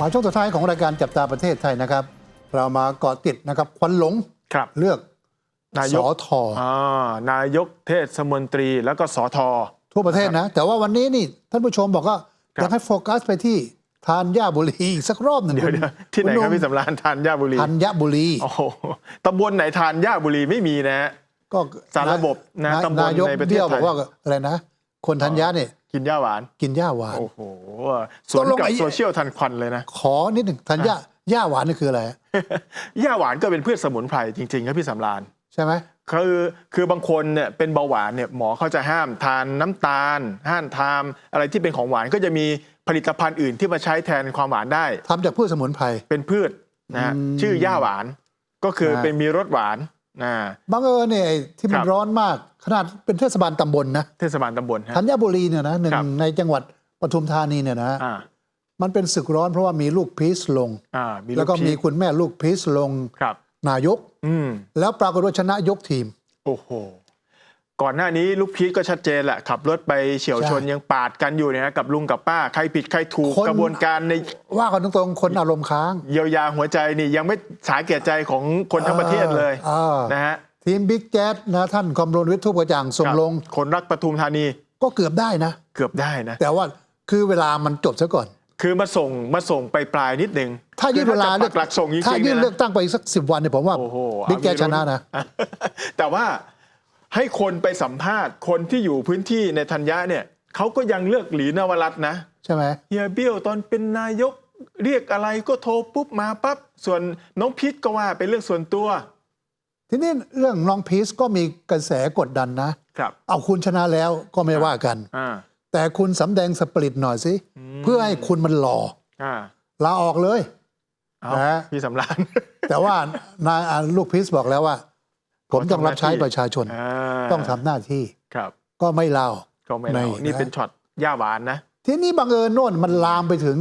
มาช่วงสุดท้ายของรายการจับตาประเทศไทยนะครับ เรามาเกาะติดนะครับควันหลงครับ เลือกนายสกอทออ่านายกเทศมนตรีแล้วก็สอทอ ทั่วประเทศนะ แต่ว่าวันนี้นี่ท่านผู้ชมบอกว่าครับอยากให้โฟกัสไปที่ทานย่าบุรีอีกสักรอบหนึ่งเดี๋ยวคุณเดี๋ยวที่ไหนณครับพี่สำราญทานย่าบุรีธัญบุรี โอ้โหตำบลไหนทานย่าบุรีไม่มีนะฮะ ก็สารระบบนะตำบลนายกในประเทศเบี้ยวไทยบอกว่าอะไรนะ คนธัญญะเนี่ย กินย่าหวาน กินย่าหวาน โอ้โหสวนตกลงกับไอ้โซเชียลทันควันเลยนะ ขอนิดหนึ่งธัญญะย่าหวานนี่คืออะไรย่าหวานก็เป็นพืชสมุนไพรจริงๆครับพี่สำราญใช่ไหมคือคือบางคนเนี่ยเป็นเบาหวานเนี่ยหมอเขาจะห้ามทานน้ำตาล ห้ามทานอะไรที่เป็นของหวานก็จะมีผลิตภัณฑ์อื่นที่มาใช้แทนความหวานได้ทำจากพืชสมุนไพรเป็นพืชนะฮะอืมชื่อย่าหวานก็คือนะเป็นมีรสหวานนะบังเอิญเนี่ยไอ้ที่มัคนรับร้อนมาก ขนาดเป็นเทศบาลตำบลนะเทศบาลตำบลฮะ ธัญบุรีเนี่ยนะหนึ่งครับ ในจังหวัดปทุมธานีเนี่ยนะอ่ามันเป็นศึกร้อนเพราะว่ามีลูกพีชลง อ่ามีแล้วก็พีชมีคุณแม่ลูกพีชลงครับ นายก อืม แล้วปรากฏว่าชนะยกทีม โอ้โห ก่อนหน้านี้ลูกพีชก็ชัดเจนแหละขับรถไปเฉียวชนใช่ ยังปาดกันอยู่เนี่ยนะกับลุงกับป้า ใครผิดใครถูกคนกระบวนการในว่ากันตรงๆคนอารมณ์ค้าง เยียวยาหัวใจนี่ยังไม่สาแก่ใจของคนทั้งประเทศเลยออนะฮะ ทีมบิ๊กแจ๊ดนะท่านคอมรนวิทย์ทุกกระจ่างส่งครับลง คนรักปทุมธานีก็เกือบได้นะ เกือบได้นะ แต่ว่าคือเวลามันจบซะก่อน คือมาส่งมาส่งไปปลายๆนิดนึง ถ้ายืดเวลาคือถ้จะปักหลักส่งจริงๆถ้ายืดนี่เลือกตั้งไปสักสิบวันเนี่ยผมว่าโอ้โหบิ๊กแจ๊ดชเอามีนะลุ้นะ แต่ว่าให้คนไปสัมภาษณ์คนที่อยู่พื้นที่ในธัญญะเนี่ยเขาก็ยังเลือกหลีนวรัตน์นะ ใช่ไหมเฮียเบี้ยวตอนเป็นนายกเรียกอะไรก็โทรปุ๊บมาปั๊บส่วนน้องพิษก็ว่าเป็นเรื่องส่วนตัว ทีนี้เรื่องน้องพีชก็มีกระแสกดดันนะ ครับ เอาคุณชนะแล้วก็ไม่ว่ากัน อ่า แต่คุณสำแดงสปริตหน่อยสิ เพื่อให้คุณมันหล่ออ่าลาออกเลยเอานะพี่สำราน แต่ว่านายอ่าลูกพีชบอกแล้วว่า ผมต้องรับใช้ประชาชน อ่าต้องทำหน้าที่ครับ ก็ไม่เล่าก็ไม่เล่าในนี่นะเป็นช็อตย่าหวานนะ ทีนี้บังเอิญโน่นมันลามไปถึง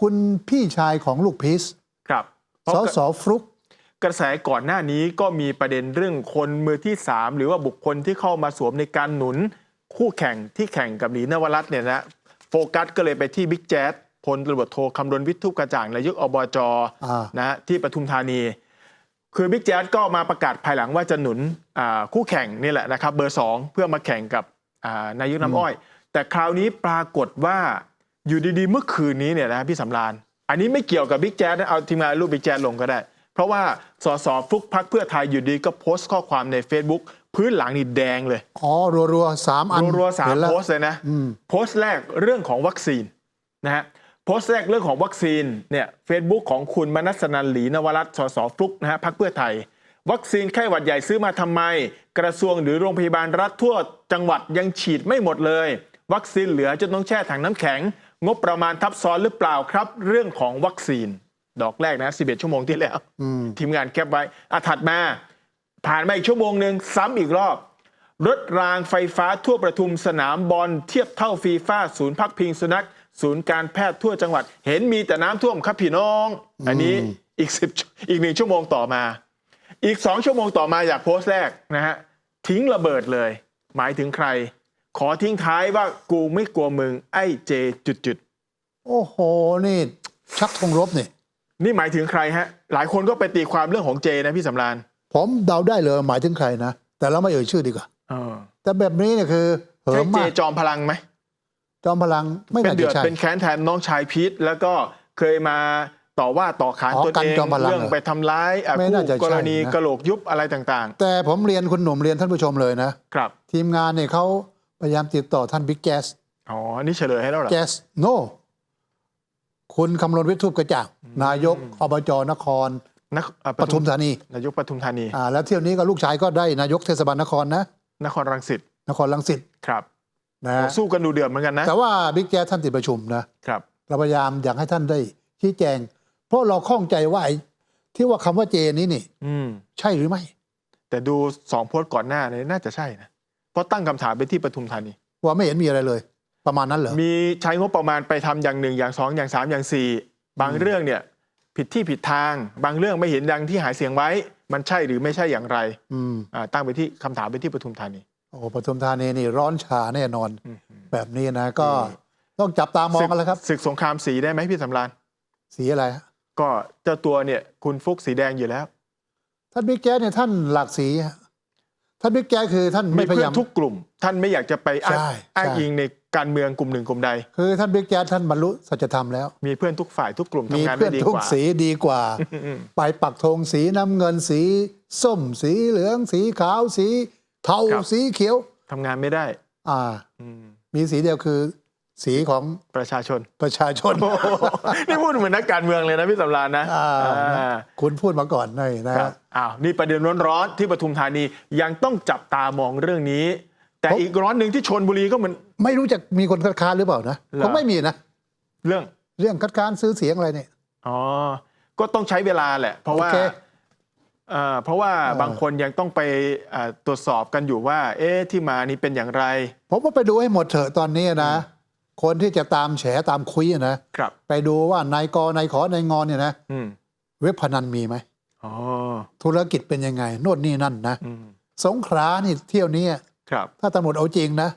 คุณพี่ชายของลูกพีชครับเพราะสสฟลุก กระแสก่อนหน้านี้ก็มีประเด็นเรื่องคนมือที่ 3 หรือว่าบุคคลที่เข้ามาสวมในการหนุน คู่แข่งที่แข่งกับหลีนวรัตน์เนี่ยนะโฟกัสก็เลยไปที่บิ๊กแจ๊ดพลตำรวจโทคำรณวิทย์ทุกกระจ่างนายกอบจอ่านะฮะที่ปทุมธานี คือบิ๊กแจ๊ดก็มาประกาศภายหลังว่าจะหนุนอ่าคู่แข่งนี่แหละนะครับเบอร์ 2 เพื่อมาแข่งกับอ่านายกน้ำอ้อย แต่คราวนี้ปรากฏว่าอยู่ดีๆ เมื่อคืนนี้เนี่ยนะพี่สำราญอันนี้ไม่เกี่ยวกับบิ๊กแจ๊ดนะเอาทีมงานรูปบิ๊กแจ๊ดลงก็ได้ เพราะว่าสสฟลุกพักเพื่อไทยอยู่ดีก็โพสต์ข้อความใน Facebook พื้นหลังนี่แดงเลย อ๋อ รัวๆสามอันรัวๆสามเห็นแล้วโพสต์เลยนะอืมโพสต์แรกเรื่องของวัคซีนนะฮะโพสต์แรกเรื่องของวัคซีนเนี่ยเฟซบุ๊กของคุณมนัสนันหลีนวรัตน์สสฟลุกนะฮะพักเพื่อไทย วัคซีนไข้หวัดใหญ่ซื้อมาทำไม กระทรวงหรือโรงพยาบาลรัฐทั่วจังหวัดยังฉีดไม่หมดเลย วัคซีนเหลือจนต้องแช่ถังน้ำแข็ง งบประมาณทับซ้อนหรือเปล่าครับ เรื่องของวัคซีน ดอกแรกนะ 11 ชั่วโมงที่แล้วอืมทีมงานแคปไว้อาถัดมา ผ่านมาอีกชั่วโมงหนึ่งซ้ำอีกรอบ รถรางไฟฟ้าทั่วประทุมสนามบอลเทียบเท่าฟีฟ่าศูนย์พักพิงสุนัข ศูนย์การแพทย์ทั่วจังหวัด เห็นมีแต่น้ำท่วมครับพี่น้อง อันนี้อีกสิบอีกหนึ่งชั่วโมงต่อมา อีกสองชั่วโมงต่อมาจากโพสต์แรกนะฮะทิ้งระเบิดเลย หมายถึงใคร ขอทิ้งท้ายว่ากูไม่กลัวมึงไอ้เจจุดจุดโอ้โหนี่ ชักธงรบนี่ๆ นี่หมายถึงใครฮะ หลายคนก็ไปตีความเรื่องของเจนะพี่สำรานผมเดาได้เลยหมายถึงใครนะ แต่เราไม่เอ่ยชื่อดีกว่าเออแต่แบบนี้เนี่ยคือเหิใช่มเจมากจอมพลังไหมจอมพลังไม่เป็นน่าเดืจะอดใช่ เป็นแค้นแทนน้องชายพีทแล้วก็เคยมาต่อว่าต่อขานอ๋อตัวกันเองจอมพลังเรื่องเหรอไปทำร้ายอะไม่คู่น่าจะใช่กรณีนะ กระโหลกยุบอะไรต่างแต่ผมเรียนคุณหนุ่มเรียนท่านผู้ชมเลยนะ ๆ ครับทีมงานเนี่ยเขาพยายามติดต่อท่านบิ๊กแกสอ๋ออันนี่เฉลยให้แล้วเหรอแกสโน คุณคำรณวิทย์ทุบกระจ่างนายกอบจนครนักอะปทุมธานีนายกปทุมธานี อ่าแล้วเที่ยวนี้ก็ลูกชายก็ได้นายกเทศบาลนครนะ นครรังสิตนครลังสิตครับนะโอ้สู้กันดูเดือดเหมือนกันนะ แต่ว่าบิ๊กแจ๊สท่านติดประชุมนะครับ เราพยายามอยากให้ท่านได้ชี้แจง เพราะเราข้องใจว่าไอ้ที่ว่าคำว่าเจนี้นี่ อืม ใช่หรือไม่ แต่ดูสองโพสต์ก่อนหน้าเนี่ยน่าจะใช่นะ เพราะตั้งคำถามไปที่ปทุมธานี ว่าไม่เห็นมีอะไรเลย ประมาณนั้นเหรอ มีใช้งบประมาณไปทำอย่างหนึ่งอย่างสองอย่างสามอย่างสี่บางเรื่องเนี่ยผิดที่ผิดทาง บางเรื่องไม่เห็นดังที่หาเสียงไว้ มันใช่หรือไม่ใช่อย่างไรอืม อ่าตั้งไปที่คำถามไปที่ปทุมธานี โอ้ปทุมธานีนี่ร้อนฉาแน่นอนอืมแบบนี้นะก็ต้องจับตามองกันแล้วครับศึกสงครามสีได้ไหมพี่สำรานสีอะไรฮะก็เจ้าตัวเนี่ยคุณฟุกสีแดงอยู่แล้ว ท่านบิ๊กแจ๊สเนี่ยท่านหลากสีฮะ ท่านบิ๊กแจ๊สคือท่านมีไม่พยาเพื่ยาอมนทุกกลุ่ม ท่านไม่อยากจะไปอ้างใช่อ้างใช่อิงในการเมืองกลุ่มหนึ่งกลุ่มใด คือท่านบิ๊กแจ๊สท่านบรรลุสัจธรรมแล้ว มีเพื่อนทุกฝ่ายทุกกลุ่มมีทำงานเพื่ได้อนดีทุกกว่าสีดีกว่าอืมไปปักธงสีน้ำเงินสีส้มสีเหลือง สีขาวสี เทาครับสีเขียวทำงานไม่ได้ อ่าอืมมีสีเดียวคือ สีของประชาชนประชาชนโอ้โหนี่พูดเหมือนนักการเมืองเลยนะพี่สำราญนะอ่าอ่า คุณพูดมาก่อนหน่อยนะครับอ้าวนี่ประเด็นร้อนๆที่ปทุมธานียังต้องจับตามองเรื่องนี้ แต่ผม อีกร้อนหนึ่งที่ชนบุรีก็เหมือน ไม่รู้จะมีคนคัดค้านหรือเปล่านะเหรอผมไม่มีนะ เรื่องเรื่องคัดค้านซื้อเสียงอะไรเนี่ย อ๋อก็ต้องใช้เวลาแหละ เพราะว่าโอเคเอ่อเพราะว่าเออ บางคนยังต้องไปเอ่อตรวจสอบกันอยู่ว่า เอ๊ะที่มานี้เป็นอย่างไร ผมว่าไปดูให้หมดเถอะตอนนี้นะ คนที่จะตามแฉตามคุยนะครับ ไปดูว่านายกนายขอนายงอนเนี่ยนะอืมเว็บพนันมีไหมอ๋อธุรกิจเป็นยังไงโน่นนี่นั่นนะอืมสงขลานี่เที่ยวนี้ครับ ถ้าตำรวจเอาจริงนะ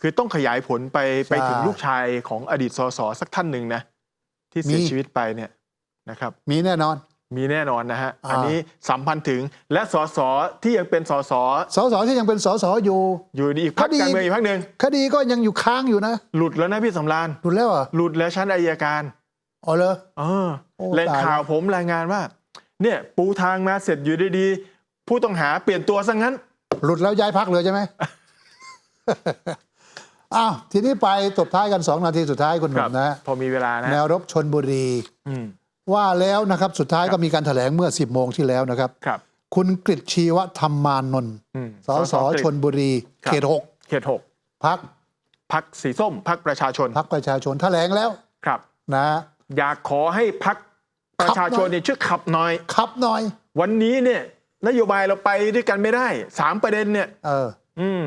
คือต้องขยายผลไปไปถึงใช่ลูกชายของอดีตสสสักท่านหนึ่งนะ ที่เสียมี ชีวิตไปเนี่ยนะครับ มีแน่นอน มีแน่นอนนะฮะอ่าอันนี้สัมพันธ์ถึงและสสที่ยังเป็นสสสสที่ยังเป็นสสอยู่อยู่ในอีกพรรคคดีการเมืองอีกพรรคหนึ่งคดีก็ยังอยู่ค้างอยู่นะ หลุดแล้วนะพี่สำราญดูแล้วเหรอะหลุดแล้วชั้นอายการอ๋อเหรอเออโอ้แหล่งตายข่าวผมรายงานว่า เนี่ยปูทางมาเสร็จอยู่ดีๆผู้ต้องหาเปลี่ยนตัวซะงั้น หลุดแล้วย้ายพักเลยใช่ไหมอ้าวทีนี้ไปตบท้ายกันสองนาทีสุดท้ายคุณหนุ่มนะพอมีเวลานะแนวรบชนบุรี อืม ว่าแล้วนะครับสุดท้ายครับก็มีการแถลงเมื่อ 10 โมงที่แล้วนะครับ ครับ คุณกฤษชีวธรรมานนท์อืมสสกฤษชนบุรี ครับ เขตหกเขตหกพักพักสีส้มพักประชาชนพักประชาชนแถลงแล้วครับ นะ อยากขอให้พักประชาชนเนี่ยช่วยขับหน่อย ขับหน่อย วันนี้เนี่ยนโยบายเราไปด้วยกันไม่ได้สามประเด็นเนี่ย เออ อืม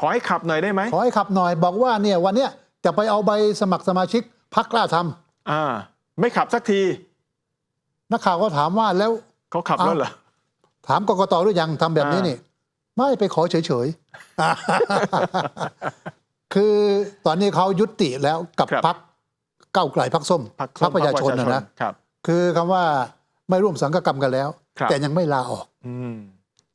ขอให้ขับหน่อยได้ไหมขอให้ขับหน่อยบอกว่าเนี่ยวันเนี้ยจะไปเอาใบสมัครสมาชิกพักกล้าทำอ่า ไม่ขับสักที นักข่าวก็ถามว่าแล้วเขาขับแล้วเหรอถามกกตหรือยังทำแบบนี้อ่านี่นี่ ไม่ไปขอเฉยๆ คือตอนนี้เขายุติแล้วกับครับพักเก้าวไกลพักส้มพรรคพรรคประชาชนนะนะครับคือคำว่าไม่ร่วมสังกกรรมกันแล้วครับแต่ยังไม่ลาออก อืม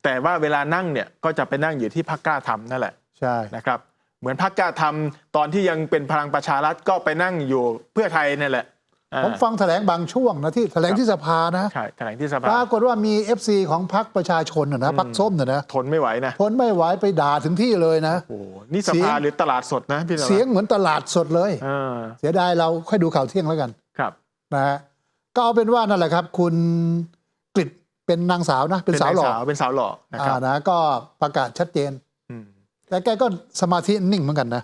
แต่ว่าเวลานั่งเนี่ยก็จะไปนั่งอยู่ที่พักกล้าทำนั่นแหละใช่นะครับ เหมือนพักกล้าทำตอนที่ยังเป็นพลังประชารัฐก็ไปนั่งอยู่เพื่อไทยนั่นแหละอ่า ผมฟังแถลงบางช่วงนะที่แถลงที่สภานะใช่แถลงที่สปภารากฏว่ามี FC ของพรรคประชาชนนะนะพรรคส้มนะนะทนไม่ไหวนะทนไม่ไหวไปด่าถึงที่เลยนะโอ้โหนี่สเสียภางหรือตลาดสดนะพี่สำราญเสียงเหมือนตลาดสดเลยเออเสียดายเราค่อยดูข่าวเที่ยงแล้วกันครับนะฮะก็เอาเป็นว่านั่นแหละครับ คุณกฤษเป็นนางสาวนะ เป็นสาวหล่อเป็นสาวหล่อนะคอ่ารับนะก็ประกาศชัดเจนอืมแต่แกก็สมาธินิ่งเหมือนกันนะ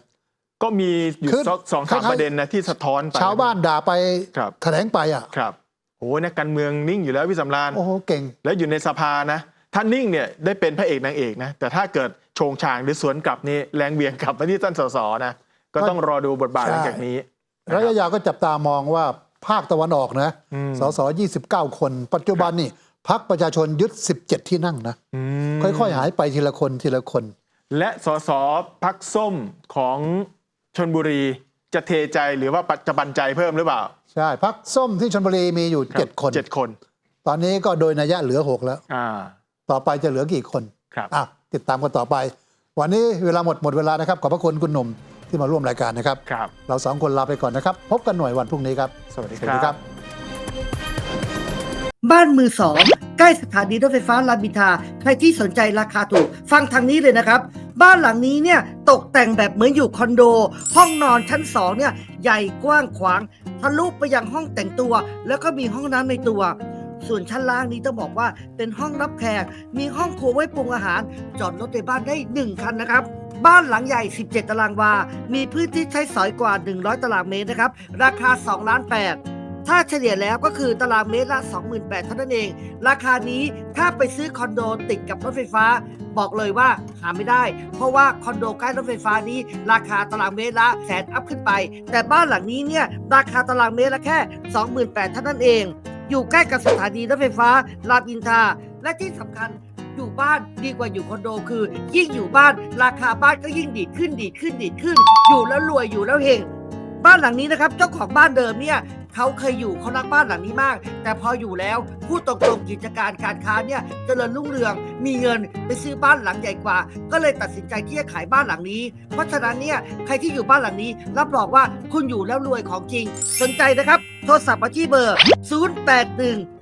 ก็มีอยู่คือสองสองสามคล้ายๆ ประเด็นนะที่สะท้อนไป ชาวบ้านด่าไปครับ แถลงไปอะ ครับโอ้นักการเมืองนิ่งอยู่แล้วพี่สำราญ โอ้โหเก่ง แล้วอยู่ในสภานะ ถ้านิ่งเนี่ยได้เป็นพระเอกนางเอกนะ แต่ถ้าเกิดโชงชางหรือสวนกลับนี่แรงเบี่ยงกลับมาที่ท่านสสนะ ก็ต้องรอดูบทบาทหลังจากนี้นะคระรับยะยาวก็จับตามองว่าภาคตะวันออกนะ อืม สส 29 คน ปัจจุบันนี่พักประชาชนยึด 17 ที่นั่งนะ อืม ค่อยๆ หายไปทีละคนทีละคน และสสพักส้มของ ชนบุรีจะเทใจหรือว่าปัจจุบันใจเพิ่มหรือเปล่า ใช่พักส้มที่ชนบุรีมีอยู่รับ7คนเจ็ดคน ตอนนี้ก็โดยนัยยะเหลือ6แล้วอ่าต่อไปจะเหลือกี่คนครับอะติดตามกันต่อไป วันนี้เวลาหมดหมดเวลานะครับขอบพระคุณคุณหนุ่มที่มาร่วมรายการนะครับครับ เราสองคนลาไปก่อนนะครับ พบกันหน่วยวันพรุ่งนี้ครับ สวัสดีสวัสดีคครัรับบบ้านมือสองใกล้สถานีรถไฟฟ้ารามอินทราใครที่สนใจราคาถูก ฟังทางนี้เลยนะครับ บ้านหลังนี้เนี่ยตกแต่งแบบเหมือนอยู่คอนโด ห้องนอนชั้นสองเนี่ยใหญ่กว้างขวางทะลุไปยังห้องแต่งตัว แล้วก็มีห้องน้ำในตัว ส่วนชั้นล่างนี้ต้องบอกว่าเป็นห้องรับแขกมีห้องครัวไว้ปรุงอาหาร จอดรถในบ้านได้ 1 คันนะครับบ้านหลังใหญ่ 17 ตารางวา มีพื้นที่ใช้สอยกว่า 100 ตารางเมตรนะครับ ราคา 2 ล้าน 8 ถ้าเฉลี่ยแล้วก็คือตารางเมตรละ 28,000เท่านั้นเอง ราคานี้ถ้าไปซื้อคอนโดติดกับรถไฟฟ้า บอกเลยว่าหาไม่ได้ เพราะว่าคอนโดใกล้รถไฟฟ้านี้ ราคาตารางเมตรละแสนอัพขึ้นไป แต่บ้านหลังนี้เนี่ยราคาตารางเมตรละแค่ 28,000เท่านั้นเอง อยู่ใกล้กับสถานีรถไฟฟ้ารามอินทราและที่สำคัญอยู่บ้านดีกว่าอยู่คอนโดคือ ยิ่งอยู่บ้านราคาบ้านก็ยิ่งดีดขึ้นดีดขึ้นดีดขึ้น อยู่แล้วรวยอยู่แล้วเฮง บ้านหลังนี้นะครับ เจ้าของบ้านเดิมเนี่ยเขาเคยอยู่เขารักบ้านหลังนี้มาก แต่พออยู่แล้วพูดตรงๆกิจการการค้าเนี่ยเจริญรุ่งเรือง มีเงินไปซื้อบ้านหลังใหญ่กว่า ก็เลยตัดสินใจที่จะขายบ้านหลังนี้ เพราะฉะนั้นเนี่ยใครที่อยู่บ้านหลังนี้ รับรองว่าคุณอยู่แล้วรวยของจริง สนใจนะครับ โทรศัพท์มาที่เบอร์ 081